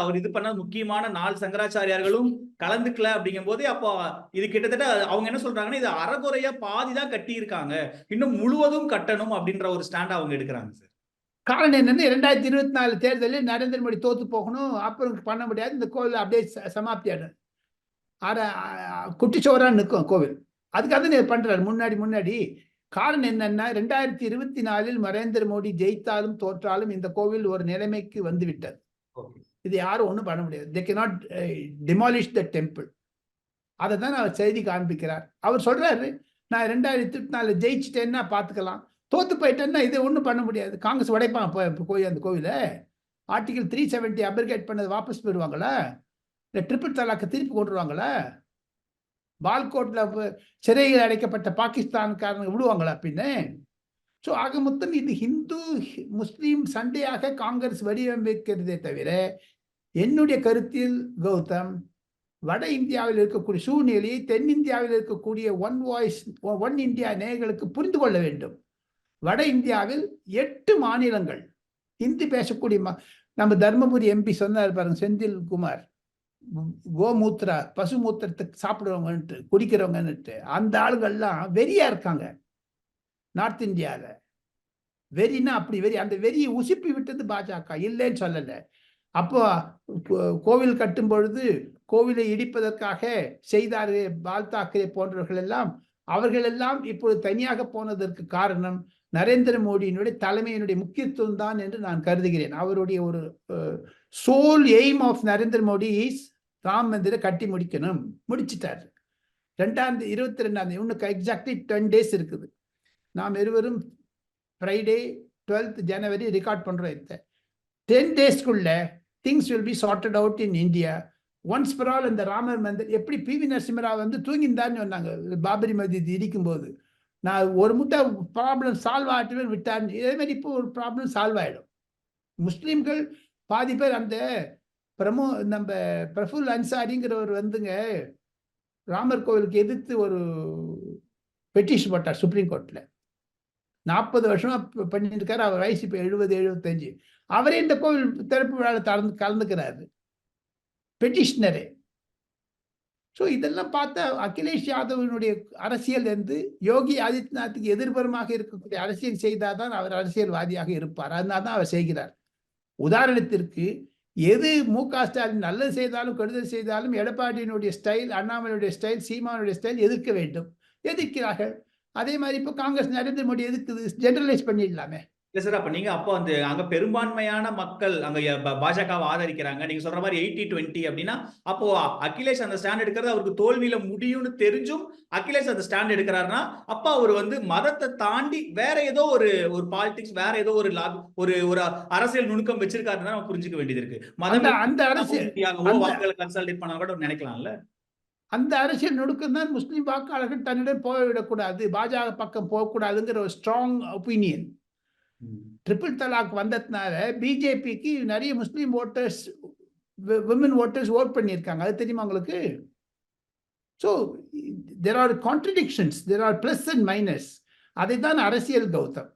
அவர் இது பண்ண முக்கியமான நாலு சங்கராச்சாரியார்களும் கலந்துக்கல அப்படிங்கும் போது அப்போ இது கிட்டத்தட்ட அவங்க என்ன சொல்றாங்கன்னா இது அறகுறையா பாதி தான் கட்டி இருக்காங்க இன்னும் முழுவதும் கட்டணும் அப்படின்ற ஒரு ஸ்டாண்ட் அவங்க எடுக்கிறாங்க சார் காரணம் என்னன்னா இரண்டாயிரத்தி இருபத்தி நாலு தேர்தலில் நரேந்திர மோடி தோத்து போகணும். அப்புறம் பண்ண முடியாது. இந்த கோவில் அப்படியே சமாப்தி ஆயிடும். ஆற குட்டிச்சோரான்னு நிற்கும் கோவில். அதுக்காக தான் இதை பண்றாரு. முன்னாடி முன்னாடி. காரணம் என்னன்னா ரெண்டாயிரத்தி இருபத்தி நாலில் நரேந்திர மோடி ஜெயித்தாலும் தோற்றாலும் இந்த கோவில் ஒரு நிலைமைக்கு வந்து விட்டது இது யாரும் ஒன்றும் பண்ண முடியாது. They cannot demolish the temple அதை தான் அவர் செய்தி காண்பிக்கிறார். அவர் சொல்றாரு நான் ரெண்டாயிரத்தி இருபத்தி நாலு ஜெயிச்சிட்டேன்னா பார்த்துக்கலாம். தோத்து போயிட்டேன்னா இதை ஒன்றும் பண்ண முடியாது. காங்கிரஸ் உடைப்பான் இப்போ கோயில் அந்த கோவிலை ஆர்டிகல் த்ரீ செவன்ட்டி அப்ரிகேட் பண்ணது வாபஸ் போயிடுவாங்களா இல்லை ட்ரிபிள் தலாக்கை திருப்பி கொண்டுருவாங்களா? பால்கோட்டில் சிறையில் அடைக்கப்பட்ட பாகிஸ்தான்காரங்க விடுவாங்களா பின்ன? ஸோ ஆக மொத்தம் இது ஹிந்து முஸ்லீம் சண்டையாக காங்கிரஸ் வடிவமைக்கிறதே தவிர என்னுடைய கருத்தில் கௌதம் வட இந்தியாவில் இருக்கக்கூடிய சூழ்நிலையை தென்னிந்தியாவில் இருக்கக்கூடிய ஒன் வாய்ஸ் ஒன் இந்தியா நேயர்களுக்கு புரிந்து கொள்ள வேண்டும். வட இந்தியாவில் எட்டு மாநிலங்கள். ஹிந்தி பேசக்கூடிய ம- நம்ம தர்மபுரி எம்பி சொன்னார் பாருங்க செந்தில் குமார். ம், பசுமூத்திரத்துக்கு சாப்பிடுறவங்கன்ட்டு குடிக்கிறவங்கன்னுட்டு அந்த ஆளுங்கள்லாம் வெறியா இருக்காங்க. நார்த் இந்தியாவில் வெறினா அப்படி வெறி அந்த வெறியை உசுப்பி விட்டது பாஜக இல்லைன்னு சொல்லலை. அப்போ கோ- கோவில் கட்டும் பொழுது கோவிலை இடிப்பதற்காக செய்தார் பால் தாக்கரே போன்றவர்கள் எல்லாம் அவர்கள் எல்லாம் இப்போது தனியாக போனதற்கு காரணம் நரேந்திர மோடியினுடைய தலைமையினுடைய முக்கியத்துவம் தான் என்று நான் கருதுகிறேன். அவருடைய ஒரு sole aim of Narendra Modi is Ram மந்திரை கட்டி முடிக்கணும். முடிச்சிட்டார். ரெண்டாந்தி இருபத்தி ரெண்டாம் தேதி இன்னும் எக்ஸாக்ட்லி டென் டேஸ் இருக்குது. நாம் இருவரும் ஃப்ரைடே டுவெல்த் ஜனவரி ரெக்கார்ட் பண்ணுறோம் இதை. Ten டேஸ்க்குள்ள things will be sorted out in India once for all இந்த ராமர் மந்திர் எப்படி பி வி நரசிம்மராவ் வந்து தூங்கிந்தான்னு சொன்னாங்க. பாபரி மஸ்ஜித் இடிக்கும்போது. நான் ஒரு முட்டை ப்ராப்ளம் சால்வ் ஆகிட்டு விட்டார் இதே மாதிரி இப்போ ஒரு ப்ராப்ளம் சால்வ் ஆகிடும் முஸ்லீம்கள் பாதி பேர் அந்த பிரமோ நம்ம பிரஃபுல் அன்சாரிங்கிறவர் வந்துங்க ராமர் கோவிலுக்கு எதிர்த்து ஒரு பெட்டிஷன் போட்டார் சுப்ரீம் கோர்ட்டில் நாற்பது வருஷமாக பண்ணியிருக்காரு அவர் வயசு இப்போ எழுபது எழுபத்தஞ்சு. அவரே இந்த கோவில் திறப்பு விழாவில் கலந்து கலந்துக்கிறாரு. பெட்டிஷ்னரே ஸோ இதெல்லாம் பார்த்தா அகிலேஷ் யாதவனுடைய அரசியல் வந்து யோகி ஆதித்யநாத்துக்கு எதிர்புறமாக இருக்கக்கூடிய அரசியல் செய்தாதான் அவர் அரசியல்வாதியாக இருப்பார். அதனால தான் அவர் செய்கிறார். உதாரணத்திற்கு எது மு க ஸ்டாலின் நல்லது செய்தாலும் கெடுதல் செய்தாலும் எடப்பாடியினுடைய ஸ்டைல் அண்ணாமலையுடைய ஸ்டைல் சீமானுடைய ஸ்டைல் எதிர்க்க வேண்டும். எதிர்க்கிறார்கள். அதே மாதிரி இப்போ காங்கிரஸ் நரேந்திர மோடி எதிர்க்குது ஜென்ரலைஸ் பண்ணிடலாமே? இல்ல சார் அப்ப நீங்க அப்போ அந்த அங்க பெரும்பான்மையான மக்கள் அங்க பாஜகவை ஆதரிக்கிறாங்க. நீங்க சொல்ற மாதிரி எயிட்டி டுவெண்ட்டி அப்படின்னா அப்போ அகிலேஷ் அந்த ஸ்டாண்ட் எடுக்கிறது அவருக்கு தோல்வியில முடியும்னு தெரிஞ்சும் அகிலேஷ் அந்த ஸ்டாண்ட் எடுக்கிறாருன்னா அப்ப அவர் வந்து மதத்தை தாண்டி வேற ஏதோ ஒரு ஒரு பாலிடிக்ஸ் வேற ஏதோ ஒரு ஒரு ஒரு அரசியல் நுணுக்கம் வச்சிருக்காருன்னு நம்ம புரிஞ்சுக்க வேண்டியது இருக்கு. மதம் அந்த அரசியல் வாக்குகளை கன்சல்டேட் பண்ண கூட நினைக்கலாம்ல? அந்த அரசியல் நுணுக்கம் தான் முஸ்லீம் வாக்காளர்கள் தன்னிடம் போய்விடக்கூடாது. பாஜக பக்கம் போகக்கூடாதுங்கிற ஒரு ஸ்ட்ராங் ஒப்பீனியன் ட்ரிபிள் தலாக் வந்ததுனால பிஜேபிக்கு நிறைய Muslim voters women voters vote பண்ணியிருக்காங்க. அது தெரியுமா உங்களுக்கு? So there are contradictions there are plus and minus அதை தான் அரசியல் கௌதம்.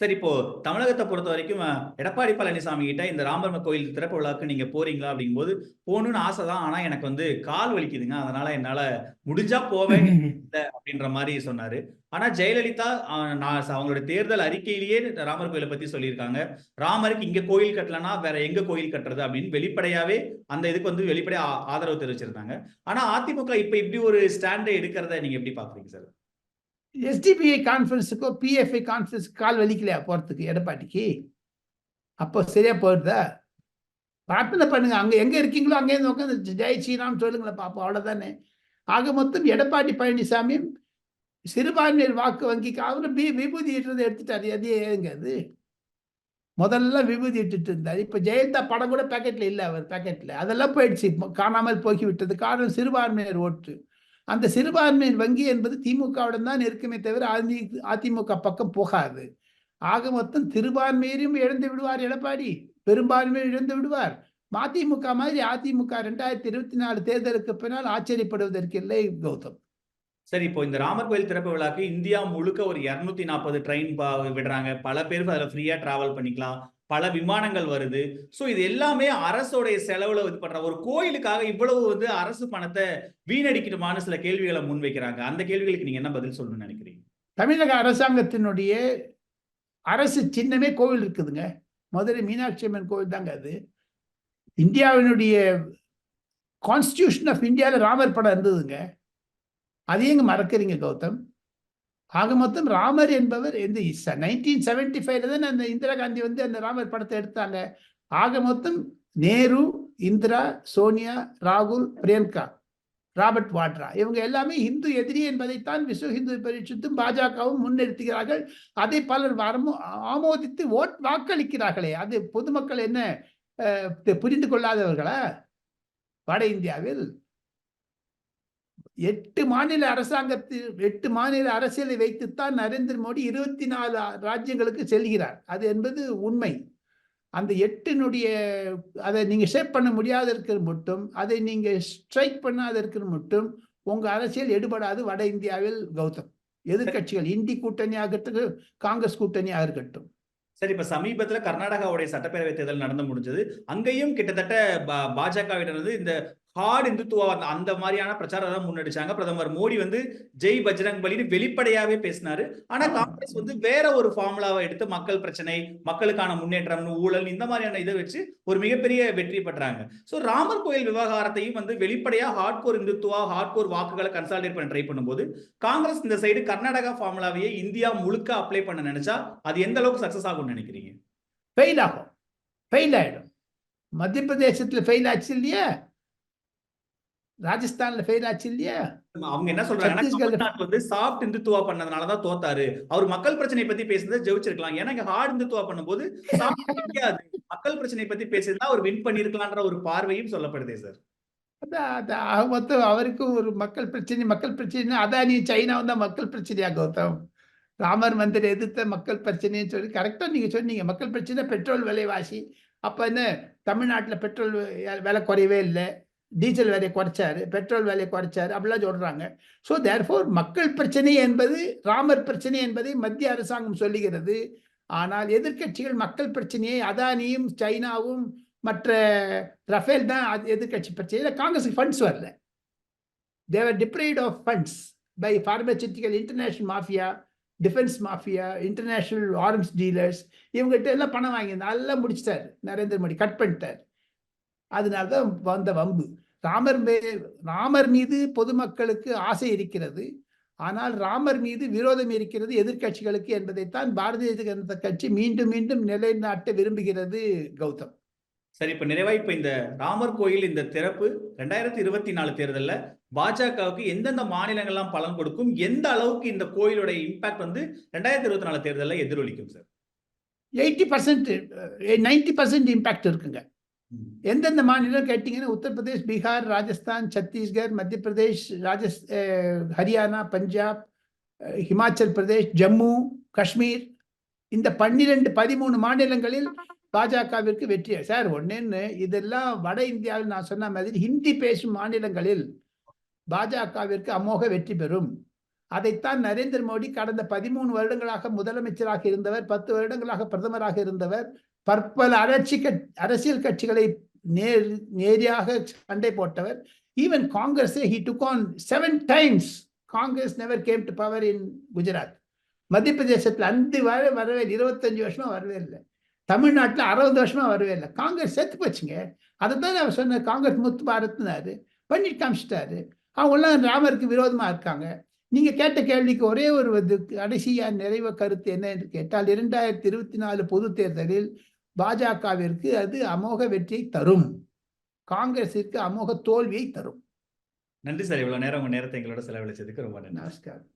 சரி இப்போ தமிழகத்தை பொறுத்த வரைக்கும் எடப்பாடி பழனிசாமி கிட்ட இந்த ராமர் கோயில் திறப்பு விழாக்கு நீங்க போறீங்களா அப்படிங்கும்போது போகணும்னு ஆசை தான். ஆனா எனக்கு வந்து கால் வலிக்குதுங்க. அதனால என்னால முடிஞ்சா போவேன் அப்படின்ற மாதிரி சொன்னாரு. ஆனா ஜெயலலிதா நான் அவங்களோட தேர்தல் அறிக்கையிலேயே ராமர் கோயிலை பத்தி சொல்லியிருக்காங்க. ராமருக்கு இங்க கோயில் கட்டலனா வேற எங்க கோயில் கட்டுறது அப்படின்னு வெளிப்படையாவே அந்த இதுக்கு வந்து வெளிப்படையா ஆதரவு தெரிவிச்சிருந்தாங்க. ஆனா அதிமுக இப்ப இப்படி ஒரு ஸ்டாண்டை எடுக்கிறத நீங்க எப்படி பாக்குறீங்க சார்? எஸ்டிபிஐ கான்ஃபரன்ஸுக்கோ பிஎஃப்ஐ கான்ஃபரன்ஸுக்கு கால் வலிக்கலையா போகிறதுக்கு எடப்பாடிக்கு? அப்போ சரியாக போயிடுதா பிரார்த்தனை பண்ணுங்க. அங்கே எங்கே இருக்கீங்களோ அங்கேருந்து உட்காந்து ஜெய் ஸ்ரீராம் சொல்லுங்களேன் பாப்போம். அவ்வளோதானே ஆக மொத்தம் எடப்பாடி பழனிசாமி சிறுபான்மையர் வாக்கு வங்கிக்கு அவரும் பி விபூதி இட்டுறது எடுத்துட்டாரு. அது ஏங்க அது? முதல்ல விபூதி இட்டுட்டு இருந்தார். இப்போ ஜெயலலிதா படம் கூட பேக்கெட்டில் இல்லை அவர் பேக்கெட்டில் அதெல்லாம் போயிடுச்சு. இப்போ காணாமல் போக்கி விட்டது காரணம் சிறுபான்மையர் ஓட்டு. அந்த சிறுபான்மையின் வங்கி என்பது திமுகவுடன் தான் இருக்குமே தவிர அதி அதிமுக பக்கம் போகாது. ஆக மொத்தம் சிறுபான்மையரையும் இழந்து விடுவார் எடப்பாடி. பெரும்பான்மையை இழந்து விடுவார். மதிமுக மாதிரி அதிமுக ரெண்டாயிரத்தி இருபத்தி நாலு தேர்தலுக்கு பின்னால் ஆச்சரியப்படுவதற்கு இல்லை கௌதம். சரி இப்போ இந்த ராமர் கோயில் திறப்பு விழாக்கு இந்தியா முழுக்க ஒரு இரநூத்தி நாற்பது ட்ரெயின் விடுறாங்க. பல பேருக்கு அதில் ஃப்ரீயாக டிராவல் பண்ணிக்கலாம். பல விமானங்கள் வருது. ஸோ இது எல்லாமே அரசோடைய செலவுல இது பண்ற ஒரு கோயிலுக்காக இவ்வளவு வந்து அரசு பணத்தை வீணடிக்கணுமான்னு சில கேள்விகளை முன்வைக்கிறாங்க அந்த கேள்விகளுக்கு நீங்க என்ன பதில் சொல்லணும்னு நினைக்கிறீங்க? தமிழக அரசாங்கத்தினுடைய அரசு சின்னமே கோவில் இருக்குதுங்க. மதுரை மீனாட்சி அம்மன் கோவில் தாங்க அது. இந்தியாவினுடைய கான்ஸ்டியூஷன் ஆஃப் இந்தியாவில் ராமர் படம் இருந்ததுங்க. அதையும் மறக்கிறீங்க கௌதம். ஆக மொத்தம் ராமர் என்பவர் இந்த நைன்டீன் செவன்டி ஃபைவ்ல தான் அந்த இந்திரா காந்தி வந்து அந்த ராமர் படத்தை எடுத்தாங்க. ஆக மொத்தம் நேரு இந்திரா சோனியா ராகுல் பிரியங்கா ராபர்ட் வாட்ரா. இவங்க எல்லாமே இந்து எதிரி என்பதைத்தான் விஸ்வ இந்து பரிஷத்தும் பாஜகவும் முன்னிறுத்துகிறார்கள். அதை பலர் வரமும் ஆமோதித்து ஓட் வாக்களிக்கிறார்களே. அது பொதுமக்கள் என்ன புரிந்து கொள்ளாதவர்களா? வட இந்தியாவில் எட்டு மாநில அரசாங்கத்தில் எட்டு மாநில அரசியலை வைத்துத்தான் நரேந்திர மோடி இருபத்தி நாலு ராஜ்யங்களுக்கு செல்கிறார். அது என்பது உண்மை. அந்த எட்டினுடைய அதை நீங்கள் ஷேப் பண்ண முடியாத இருக்கிற மட்டும் அதை நீங்கள் ஸ்ட்ரைக் பண்ணாத இருக்கிற மட்டும் உங்கள் அரசியல் எடுபடாது வட இந்தியாவில் கௌதம். எதிர்க்கட்சிகள் இந்தி கூட்டணியாக இருக்கட்டும் காங்கிரஸ் கூட்டணியாக இருக்கட்டும் சரி இப்ப சமீபத்துல கர்நாடகாவுடைய சட்டப்பேரவை தேர்தல் நடந்து முடிஞ்சது. அங்கேயும் கிட்டத்தட்ட பா- பாஜகவினர் வந்து இந்த ஹார்ட் இந்துத்துவா அந்த- மாதிரியான பிரச்சாரம் முன்னெடுச்சாங்க. பிரதமர் மோடி வந்து ஜெய் பஜ்ரங் பலின்னு வெளிப்படையாவே பேசினாரு. ஆனா. காங்கிரஸ் வந்து வேற ஒரு ஃபார்முலாவை எடுத்து மக்கள் பிரச்சனை மக்களுக்கான முன்னேற்றம் ஊழல் இந்த மாதிரியான இதை வச்சு ஒரு மிகப்பெரிய வெற்றி பெற்றாங்க. சோ ராமர் கோயில் விவகாரத்தையும் வந்து வெளிப்படையா ஹார்ட்கோர் இந்துத்துவா ஹார்ட்கோர் வாக்குகளை கன்சாலிடேட் பண்ண ட்ரை பண்ணும்போது காங்கிரஸ் இந்த சைடு கர்நாடகா ஃபார்முலாவையே இந்தியா முழுக்க அப்ளை பண்ண நினைச்சா அது எந்த அளவுக்கு சக்சஸ் ஆகும்னு நினைக்கிறீங்க? ஃபெயில் ஆகும். ஃபெயில் ஆயிடும். மத்திய பிரதேசத்துல ஃபெயில் ஆச்சு இல்லையா? ராஜஸ்தான்ல ஃபெயில் ஆச்சு இல்லையா? அவங்க என்ன சொல்றாங்கன்னா தமிழ்நாட்டுல வந்து சாஃப்ட் இந்துத்துவா பண்ணதுனாலதான் தோத்தாரு. அவர் மக்கள் பிரச்சனை பத்தி பேசுனதை ஜெயிச்சிருக்கலாம். ஏன்னா இங்க ஹார்ட் இந்துத்துவா பண்ணும்போது கிடைக்காது மக்கள் பிரச்சனை பத்தி பேசியிருந்தா அவர் வின் பண்ணிருக்கலாம்ன்ற ஒரு பார்வையும் சொல்லப்படுதே சார் அதான் மொத்தம் அவருக்கும் ஒரு மக்கள் பிரச்சனை மக்கள் பிரச்சனை அதானி சைனாவும் தான் மக்கள் பிரச்சனையா கௌதம்? ராமர் மந்திரை எதிர்த்த மக்கள் பிரச்சனைன்னு சொல்லி கரெக்டாக நீங்கள் சொன்னீங்க. மக்கள் பிரச்சனை பெட்ரோல் விலைவாசி. அப்போ என்ன? தமிழ்நாட்டில் பெட்ரோல் விலை குறையவே இல்லை. டீசல் விலையை குறைச்சாரு பெட்ரோல் விலையை குறைச்சாரு அப்படிலாம் சொல்கிறாங்க ஸோ தேர்ஃபோர் மக்கள் பிரச்சனை என்பது ராமர் பிரச்சனை என்பதை மத்திய அரசாங்கம் சொல்லுகிறது. ஆனால் எதிர்க்கட்சிகள் மக்கள் பிரச்சனையை அதானியும் சைனாவும் மற்ற ரஃபேல் தான் அது எதிர்கட்சி பிரச்சனை. இல்லை காங்கிரஸுக்கு ஃபண்ட்ஸ் வரல. They were deprived of funds by pharmaceutical international mafia defence mafia international arms dealers இவங்ககிட்ட எல்லாம் பணம் வாங்கி நல்லா முடிச்சிட்டார் நரேந்திர மோடி. கட் பண்ணிட்டார். அதனால தான் வந்த வம்பு. ராமர் மே ராமர் மீது பொதுமக்களுக்கு ஆசை இருக்கிறது. ஆனால் ராமர் மீது விரோதம் இருக்கிறது எதிர்க்கட்சிகளுக்கு என்பதைத்தான் பாரதிய ஜனதா கட்சி மீண்டும் மீண்டும் நிலைநாட்ட விரும்புகிறது கௌதம். சரி இப்ப நிறைவா இப்ப இந்த ராமர் கோயில் இந்த திறப்பு ரெண்டாயிரத்தி இருபத்தி நாலு தேர்தல்ல பாஜகவுக்கு எந்தெந்த மாநிலங்கள்லாம் பலன் கொடுக்கும் எந்த அளவுக்கு இந்த கோயிலோட இம்பாக்ட் வந்து ரெண்டாயிரத்தி இருபத்தி நாலு தேர்தல்ல எதிரொலிக்கும் sir? Eighty percent ninety percent impact இருக்குங்க. எந்தெந்த மாநிலம் கேட்டிங்கன்னா உத்தரப்பிரதேஷ் பீகார் ராஜஸ்தான் சத்தீஸ்கர் மத்திய பிரதேஷ் ராஜஸ் ஹரியானா பஞ்சாப் ஹிமாச்சல் பிரதேஷ் ஜம்மு காஷ்மீர். இந்த பன்னிரெண்டு பதிமூணு மாநிலங்களில் பாஜகவிற்கு வெற்றி சார் ஒன்னேன்னு இதெல்லாம் வட இந்தியாவில் நான் சொன்ன மாதிரி ஹிந்தி பேசும் மாநிலங்களில் பாஜகவிற்கு அமோக வெற்றி பெறும். அதைத்தான் நரேந்திர மோடி கடந்த பதிமூணு வருடங்களாக முதலமைச்சராக இருந்தவர் பத்து வருடங்களாக பிரதமராக இருந்தவர் பற்பல அரட்சி அரசியல் கட்சிகளை நேர் நேரியாக சண்டை போட்டவர். Even Congress he took on seven times Congress never came to power in Gujarat மத்திய பிரதேசத்தில் அஞ்சு வர வரவே இருபத்தஞ்சு வருஷமா வரவே இல்லை. தமிழ்நாட்டில் அறுபது வருஷமா வரவே இல்லை. காங்கிரஸ் செத்து போச்சுங்க. அதை தான் அவர் சொன்ன காங்கிரஸ் முத்து பாரத்னாரு. பண்ணிட்டு காமிச்சிட்டாரு அவங்களாம் ராமருக்கு விரோதமாக இருக்காங்க. நீங்கள் கேட்ட கேள்விக்கு ஒரே ஒரு கடைசியாக நிறைவு கருத்து என்ன என்று கேட்டால் இரண்டாயிரத்தி இருபத்தி நாலு பொது தேர்தலில் பாஜகவிற்கு அது அமோக வெற்றியை தரும். காங்கிரசிற்கு அமோக தோல்வியை தரும். நன்றி சார் இவ்வளவு நேரம் உங்க நேரத்தை எங்களோட செலவழிச்சதுக்கு ரொம்ப நன்றி. நமஸ்காரம்.